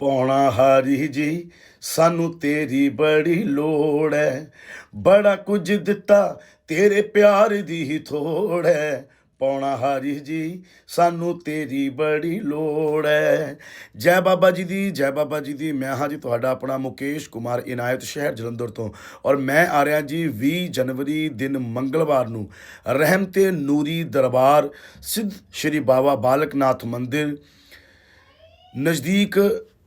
ਪਾਉਣਾ ਹਾਰੀ ਜੀ, ਸਾਨੂੰ ਤੇਰੀ ਬੜੀ ਲੋੜ ਹੈ ਬੜਾ ਕੁਝ ਦਿੱਤਾ ਤੇਰੇ ਪਿਆਰ ਦੀ ਹੀ ਥੋੜ ਹੈ ਪਾਉਣਾ ਹਾਰੀ ਜੀ, ਸਾਨੂੰ ਤੇਰੀ ਬੜੀ ਲੋੜ ਹੈ ਜੈ ਬਾਬਾ ਜੀ ਦੀ, ਜੈ ਬਾਬਾ ਜੀ ਦੀ। ਮੈਂ ਹਾਂ ਜੀ ਤੁਹਾਡਾ ਆਪਣਾ ਮੁਕੇਸ਼ ਕੁਮਾਰ, ਇਨਾਇਤ ਸ਼ਹਿਰ ਜਲੰਧਰ ਤੋਂ। ਔਰ ਮੈਂ ਆ ਰਿਹਾ ਜੀ 20 ਜਨਵਰੀ ਦਿਨ ਮੰਗਲਵਾਰ ਨੂੰ ਰਹਿਮਤੇ ਨੂਰੀ ਦਰਬਾਰ, ਸਿੱਧ ਸ਼੍ਰੀ ਬਾਬਾ ਬਾਲਕਨਾਥ ਮੰਦਿਰ, ਨਜ਼ਦੀਕ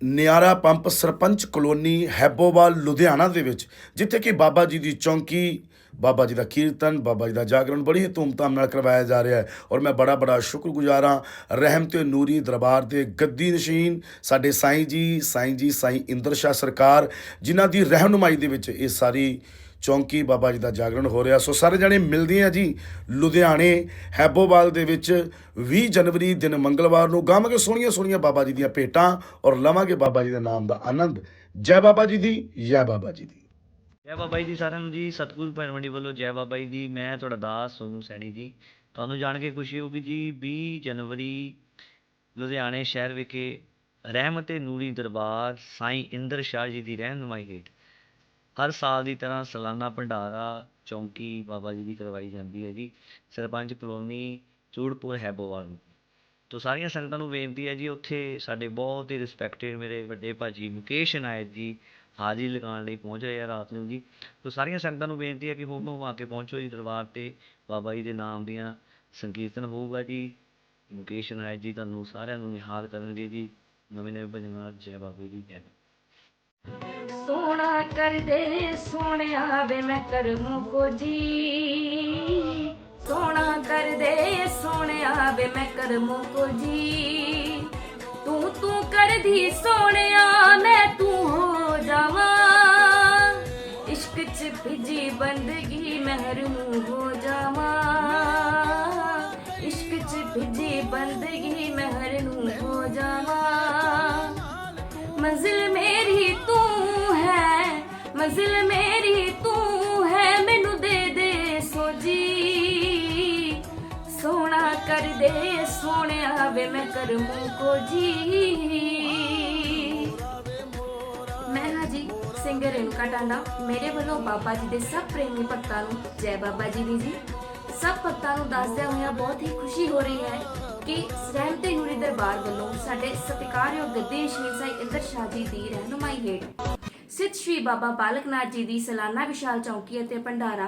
ਨਿਆਰਾ ਪੰਪ ਸਰਪੰਚ ਕਲੋਨੀ ਹੈਬੋਵਾਲ, ਲੁਧਿਆਣਾ ਦੇ ਵਿੱਚ, ਜਿੱਥੇ ਕਿ ਬਾਬਾ ਜੀ ਦੀ ਚੌਂਕੀ, ਬਾਬਾ ਜੀ ਦਾ ਕੀਰਤਨ, ਬਾਬਾ ਜੀ ਦਾ ਜਾਗਰਣ ਬੜੀ ਹੀ ਧੂਮਧਾਮ ਨਾਲ ਕਰਵਾਇਆ ਜਾ ਰਿਹਾ ਹੈ ਔਰ ਮੈਂ ਬੜਾ ਬੜਾ ਸ਼ੁਕਰਗੁਜ਼ਾਰ ਹਾਂ। ਰਹਿਮ ਤੇ ਨੂਰੀ ਦਰਬਾਰ ਦੇ ਗੱਦੀ ਨਸ਼ੀਨ, ਸਾਡੇ ਸਾਈਂ ਜੀ ਸਾਈਂ ਜੀ, ਸਾਈਂ ਇੰਦਰ ਸ਼ਾਹ ਸਰਕਾਰ, ਜਿਨ੍ਹਾਂ ਦੀ ਰਹਿਨੁਮਾਈ ਦੇ ਵਿੱਚ ਇਹ ਸਾਰੀ ਚੌਂਕੀ ਬਾਬਾ ਜੀ ਦਾ ਜਾਗਰਣ ਹੋ ਰਿਹਾ। ਸੋ ਸਾਰੇ ਜਣੇ ਮਿਲਦੇ ਆ ਜੀ। ਲੁਧਿਆਣੇ, ਹੈਬੋਵਾਲ ਦੇ ਵਿੱਚ 20 ਜਨਵਰੀ ਦਿਨ ਮੰਗਲਵਾਰ ਨੂੰ ਗਾਵਾਂਗੇ ਸੋਹਣੀਆਂ ਸੋਹਣੀਆਂ ਬਾਬਾ ਜੀ ਦੀਆਂ ਭੇਟਾਂ ਔਰ ਲਵਾਂਗੇ ਬਾਬਾ ਜੀ ਦੇ ਨਾਮ ਦਾ ਆਨੰਦ। ਜੈ ਬਾਬਾ ਜੀ ਦੀ, ਜੈ ਬਾਬਾ ਜੀ ਦੀ। ਜੈ ਬਾਬਾ ਜੀ ਦੀ ਸਾਰਿਆਂ ਨੂੰ ਜੀ, ਸਤਿਗੁਰੂ ਭੈਣਵੰਡੀ ਵੱਲੋਂ ਜੈ ਬਾਬਾ ਜੀ ਦੀ, ਮੈਂ ਤੁਹਾਡਾ ਦਾਸ ਸੋਨੂੰ ਸੈਣੀ ਜੀ। ਤੁਹਾਨੂੰ ਜਾਣ ਕੇ ਖੁਸ਼ੀ ਹੋਊਗੀ ਜੀ 20 ਜਨਵਰੀ ਲੁਧਿਆਣੇ ਸ਼ਹਿਰ ਵਿਖੇ ਰਹਿਮਤ ਏ ਨੂਰੀ ਦਰਬਾਰ ਸਾਈਂ ਇੰਦਰ ਸ਼ਾਹ ਜੀ ਦੀ ਰਹਿਨੁਮਾਈ ਹੇਠ। ਹਰ ਸਾਲ ਦੀ ਤਰ੍ਹਾਂ ਸਲਾਨਾ ਭੰਡਾਰਾ ਚੌਂਕੀ ਬਾਬਾ ਜੀ ਦੀ ਕਰਵਾਈ ਜਾਂਦੀ ਹੈ ਜੀ। ਸਰਪੰਚ ਕਲੋਨੀ ਚੂੜਪੁਰ ਹੈਬੋਵਾਲ ਨੂੰ ਤੋ ਸਾਰੀਆਂ ਸੰਗਤਾਂ ਨੂੰ ਬੇਨਤੀ ਹੈ ਜੀ, ਉੱਥੇ ਸਾਡੇ ਬਹੁਤ ਹੀ ਰਿਸਪੈਕਟਿਡ ਮੇਰੇ ਵੱਡੇ ਭਾਅ ਜੀ ਮੁਕੇਸ਼ ਨਾਇਕ ਜੀ ਹਾਜ਼ਰੀ ਲਗਾਉਣ ਲਈ ਪਹੁੰਚ ਰਹੇ ਆ ਰਾਤ ਨੂੰ ਜੀ। ਤੋ ਸਾਰੀਆਂ ਸੰਗਤਾਂ ਨੂੰ ਬੇਨਤੀ ਹੈ ਕਿ ਹੁਮ ਹੁਮਾ ਕੇ ਪਹੁੰਚੋ ਜੀ ਦਰਬਾਰ ਤੇ। ਬਾਬਾ ਜੀ ਦੇ ਨਾਮ ਦੀਆਂ ਸੰਕੀਰਤਨ ਹੋਊਗਾ ਜੀ। ਮੁਕੇਸ਼ ਨਾਇਕ ਜੀ ਤੁਹਾਨੂੰ ਸਾਰਿਆਂ ਨੂੰ ਨਿਹਾਲ ਕਰਨਗੇ ਜੀ। ਨਵੇਂ ਨਵੇਂ ਭਜਨਾਂ ਜੈ ਬਾਬਾ ਜੀ ਜੈ। ਸੋਹਣਾ ਕਰਦੇ ਸੋਹਣਿਆ ਵੇ ਮੈਂ ਕਰਮ ਕੋ ਜੀ ਸੋਹਣਾ ਕਰਦੇ ਸੋਹਣਿਆ ਵੇ ਮੈਂ ਕਰਮ ਕੋ ਜੀ ਤੂੰ ਤੂੰ ਕਰਦੀ ਸੋਹਣਿਆ ਮੈਂ ਤੂੰ ਹੋ ਜਾਵਾਂ। ਇਸ਼ਕ ਚ ਭਿੱਜੀ ਬੰਦਗੀ ਮਹਿਰੂਮ ਹੋ ਜਾਵਾਂ। ਇਸ਼ਕ ਚ ਭਿੱਜੀ ਬੰਦਗੀ ਮਹਿਰੂਮ ਹੋ ਜਾਵਾਂ। ਮੰਜ਼ਿਲ ਮੇਰੀ ਤੂੰ ਹੈ, ਮੈਨੂੰ ਦੇ ਦੇ ਸੋਜੀ ਸੋਹਣਾ ਕਰ ਦੇ, ਸੋਹਣਿਆ ਵੇ, ਮੈਂ ਕਰਮੂ ਕੋ ਜੀ ਮੈਂ ਹਾਂ ਜੀ ਸਿੰਗਰ ਰੇਣੂਕਾ ਟਾਂਡਾ। ਮੇਰੇ ਵੱਲੋਂ ਬਾਬਾ ਜੀ ਦੇ ਸਭ ਪ੍ਰੇਮੀ ਭਗਤਾਂ ਨੂੰ ਜੈ ਬਾਬਾ ਜੀ ਦੀ ਜੀ। ਸਭ ਭਗਤਾਂ ਨੂੰ ਦੱਸਦਿਆਂ ਹੋਇਆਂ ਬਹੁਤ ਹੀ ਖੁਸ਼ੀ ਹੋ ਰਹੀ ਹੈ ਕਿ ਰਹਿਮਤੇ ਨੂਰੀ ਦਰਬਾਰ ਵੱਲੋਂ ਸਾਡੇ ਸਤਿਕਾਰਯੋਗ ਗੱਦੀ ਸ਼ਹੀਦ ਸਾਈ ਇੰਦਰ ਸ਼ਾਹ ਜੀ ਦੀ ਰਹਿਨੁਮਾਈ ਹੇਠ ਸਿੱਧ ਸ਼੍ਰੀ ਬਾਬਾ ਬਾਲਕ ਨਾਥ ਜੀ ਦੀ ਸਾਲਾਨਾ ਵਿਸ਼ਾਲ ਚੌਕੀ ਅਤੇ ਭੰਡਾਰਾ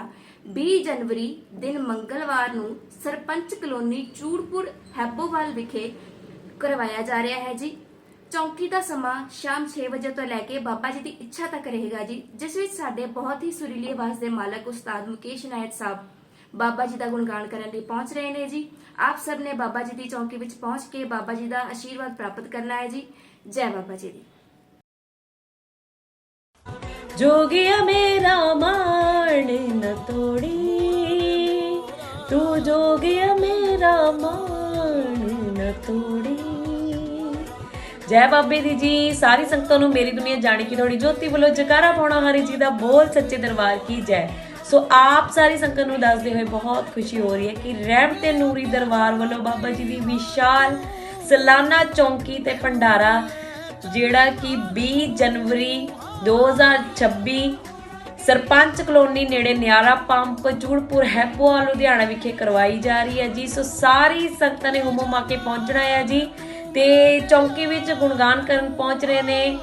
20 ਜਨਵਰੀ ਦਿਨ ਮੰਗਲਵਾਰ ਨੂੰ ਸਰਪੰਚ ਕਲੋਨੀ ਚੂੜਪੁਰ ਹੈਬੋਵਾਲ ਵਿਖੇ ਕਰਵਾਇਆ ਜਾ ਰਿਹਾ ਹੈ ਜੀ। ਚੌਂਕੀ ਦਾ ਸਮਾਂ ਸ਼ਾਮ 6 ਵਜੇ ਤੋਂ ਲੈ ਕੇ ਬਾਬਾ ਜੀ ਦੀ ਇੱਛਾ ਤੱਕ ਰਹੇਗਾ ਜੀ, ਜਿਸ ਵਿੱਚ ਸਾਡੇ ਬਹੁਤ ਹੀ ਸੁਰੀਲੀ ਆਵਾਜ਼ ਦੇ ਮਾਲਕ ਉਸਤਾਦ ਮੁਕੇਸ਼ ਨਾਇਕ ਸਾਹਿਬ ਬਾਬਾ ਜੀ ਦਾ ਗੁਣਗਾਨ ਕਰਨ ਲਈ ਪਹੁੰਚ ਰਹੇ ਨੇ ਜੀ। ਆਪ ਸਭ ਨੇ ਬਾਬਾ ਜੀ ਦੀ ਚੌਂਕੀ ਵਿੱਚ ਪਹੁੰਚ ਕੇ ਬਾਬਾ ਜੀ ਦਾ ਆਸ਼ੀਰਵਾਦ ਪ੍ਰਾਪਤ ਕਰਨਾ ਹੈ ਜੀ। ਜੈ ਬਾਬਾ ਜੀ ਦੀ। જોગિયા મેરા માણે ન તોડી તું જોગિયા મેરા માણે ન તોડી ਜੈ ਬਾਬੇ ਦੀ ਜੀ ਸਾਰੀ ਸੰਗਤਾਂ ਨੂੰ ਮੇਰੀ ਦੁਨੀਆ ਜਾਣ ਕੀ ਥੋੜੀ ਜੋਤੀ ਵੱਲੋਂ ਜਕਾਰਾ ਪਾਉਣਾ ਹਰੀ ਜੀ ਦਾ ਬੋਲ ਸੱਚੇ ਦਰਬਾਰ ਕੀ ਜੈ ਸੋ ਆਪ ਸਾਰੀ ਸੰਗਤ ਨੂੰ ਦੱਸਦੇ ਹੋਏ ਬਹੁਤ ਖੁਸ਼ੀ ਹੋ ਰਹੀ ਹੈ ਕਿ ਰਹਿਮ ਤੇ ਨੂਰੀ ਦਰਬਾਰ ਵੱਲੋਂ ਬਾਬਾ ਜੀ ਦੀ ਵਿਸ਼ਾਲ ਸਲਾਨਾ ਚੌਂਕੀ ਤੇ ਭੰਡਾਰਾ ਜਿਹੜਾ ਕਿ 20 ਜਨਵਰੀ 2026 ਸਰਪੰਚ ਕਲੋਨੀ ਨੇੜੇ ਨਿਆਰਾ ਪੰਪ ਚੂੜਪੁਰ ਹੈਪੋਆ, ਲੁਧਿਆਣਾ ਵਿਖੇ ਕਰਵਾਈ ਜਾ ਰਹੀ ਹੈ ਜੀ। ਸੋ ਸਾਰੀ ਸੰਗਤਾਂ ਨੇ ਹੁਮਮ ਆ ਕੇ ਪਹੁੰਚਣਾ ਹੈ ਜੀ ਤੇ ਚੌਂਕੀ ਵਿੱਚ ਗੁਣਗਾਨ ਕਰਨ ਪਹੁੰਚ ਰਹੇ ਨੇ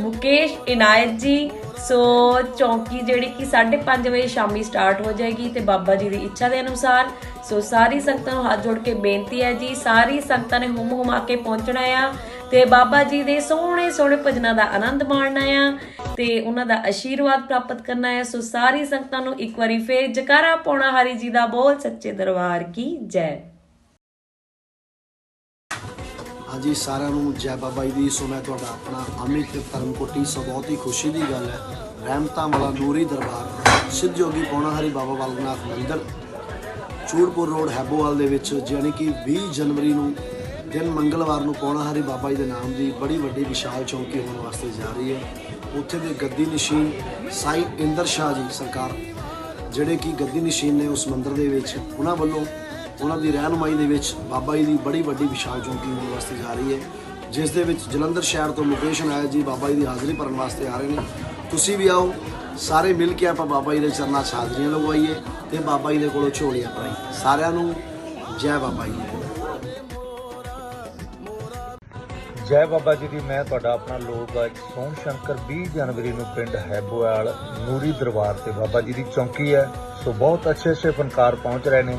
ਮੁਕੇਸ਼ ਇਨਾਇਤ ਜੀ। ਸੋ ਚੌਂਕੀ ਜਿਹੜੀ ਕਿ 5:30 ਵਜੇ ਸ਼ਾਮੀ ਸਟਾਰਟ ਹੋ ਜਾਏਗੀ ਤੇ ਬਾਬਾ ਜੀ ਦੀ ਇੱਛਾ ਦੇ ਅਨੁਸਾਰ ਸੋ ਸਾਰੀ ਸੰਗਤਾਂ ਨੂੰ ਹੱਥ ਜੋੜ ਕੇ ਬੇਨਤੀ ਹੈ ਜੀ। ਸਾਰੀ ਸੰਗਤਾਂ ਨੇ ਹੁਮ ਹੁਮਾ ਕੇ ਪਹੁੰਚਣਾ ਆ। ਤੇ ਬਾਬਾ ਜੀ ਦੇ ਸੋਹਣੇ ਸੋਹਣੇ ਭਜਨਾਂ ਦਾ ਆਨੰਦ ਮਾਣਨਾ ਆ ਤੇ ਉਹਨਾਂ ਦਾ ਆਸ਼ੀਰਵਾਦ ਪ੍ਰਾਪਤ ਕਰਨਾ ਹੈ ਸੋ ਸਾਰੀ ਸੰਗਤਾਂ ਨੂੰ ਇੱਕ ਵਾਰੀ ਫੇਰ ਜਕਾਰਾ ਪਾਉਣਾ ਹਰੀ ਜੀ ਦਾ ਬੋਲ ਸੱਚੇ ਦਰਬਾਰ ਕੀ ਜੈ। ਹਾਂਜੀ, ਸਾਰਿਆਂ ਨੂੰ ਜੈ ਬਾਬਾ ਜੀ ਦੀ। ਸੋ ਮੈਂ ਤੁਹਾਡਾ ਆਪਣਾ ਅਮਿਤ ਧਰਮਕੋਟੀ ਸੋ ਬਹੁਤ ਹੀ ਖੁਸ਼ੀ ਦੀ ਗੱਲ ਹੈ। ਰਹਿਮਤਾਂ ਵਾਲਾ ਨੂਰੀ ਦਰਬਾਰ ਸਿੱਧ ਯੋਗੀ ਪੌਣਾ ਹਰੀ ਬਾਬਾ ਬਾਲਕਨਾਥ ਮੰਦਿਰ, ਚੂੜਪੁਰ ਰੋਡ ਹੈਬੋਵਾਲ ਦੇ ਵਿੱਚ ਯਾਨੀ ਕਿ 20 ਜਨਵਰੀ ਨੂੰ ਦਿਨ ਮੰਗਲਵਾਰ ਨੂੰ ਪੌਣਾ ਹਰੀ ਬਾਬਾ ਜੀ ਦੇ ਨਾਮ ਦੀ ਬੜੀ ਵੱਡੀ ਵਿਸ਼ਾਲ ਚੌਂਕੀ ਹੋਣ ਵਾਸਤੇ ਜਾ ਰਹੀ ਹੈ। ਉੱਥੇ ਦੇ ਗੱਦੀ ਨਸ਼ੀਨ ਸਾਈ ਇੰਦਰ ਸ਼ਾਹ ਜੀ ਸਰਕਾਰ ਜਿਹੜੇ ਕਿ ਗੱਦੀ ਨਸ਼ੀਨ ਨੇ ਉਸ ਮੰਦਿਰ ਦੇ ਵਿੱਚ, ਉਹਨਾਂ ਵੱਲੋਂ ਉਹਨਾਂ ਦੀ ਰਹਿਨੁਮਾਈ ਦੇ ਵਿੱਚ ਬਾਬਾ ਜੀ ਦੀ ਬੜੀ ਵੱਡੀ ਵਿਸ਼ਾਲ ਚੌਂਕੀ ਹੋਣ ਵਾਸਤੇ ਜਾ ਰਹੀ ਹੈ। ਜਿਸ ਦੇ ਵਿੱਚ ਜਲੰਧਰ ਸ਼ਹਿਰ ਤੋਂ ਲੋਕੇਸ਼ਨ ਨਾਇਕ ਜੀ ਬਾਬਾ ਜੀ ਦੀ ਹਾਜ਼ਰੀ ਭਰਨ ਵਾਸਤੇ ਆ ਰਹੇ ਨੇ। ਤੁਸੀਂ ਵੀ ਆਓ, ਸਾਰੇ ਮਿਲ ਕੇ ਆਪਾਂ ਬਾਬਾ ਜੀ ਦੇ ਚਰਨਾਂ 'ਚ ਹਾਜ਼ਰੀਆਂ ਲਗਵਾਈਏ ਤੇ ਬਾਬਾ ਜੀ ਦੇ ਕੋਲੋਂ ਝੋਲੀਆਂ ਪਾਈਏ ਸਾਰਿਆਂ ਨੂੰ ਜੈ ਬਾਬਾ ਜੀ। ਜੈ ਬਾਬਾ ਜੀ ਦੀ ਮੈਂ ਤੁਹਾਡਾ ਆਪਣਾ ਲੋਕ ਗਾਇਕ ਸੋਹਣ ਸ਼ੰਕਰ 20 ਜਨਵਰੀ ਨੂੰ ਪਿੰਡ ਹੈਬੋਵਾਲ, ਨੂਰੀ ਦਰਬਾਰ ਤੇ ਬਾਬਾ ਜੀ ਦੀ ਚੌਂਕੀ ਹੈ। ਸੋ ਬਹੁਤ ਅੱਛੇ ਅੱਛੇ ਫਨਕਾਰ ਪਹੁੰਚ ਰਹੇ ਨੇ।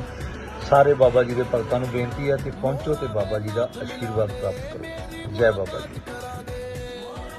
ਸਾਰੇ ਬਾਬਾ ਜੀ ਦੇ ਭਗਤਾਂ ਨੂੰ ਬੇਨਤੀ ਹੈ ਕਿ ਪਹੁੰਚੋ ਤੇ ਬਾਬਾ ਜੀ ਦਾ ਆਸ਼ੀਰਵਾਦ ਪ੍ਰਾਪਤ ਕਰੋ। ਜੈ ਬਾਬਾ ਜੀ।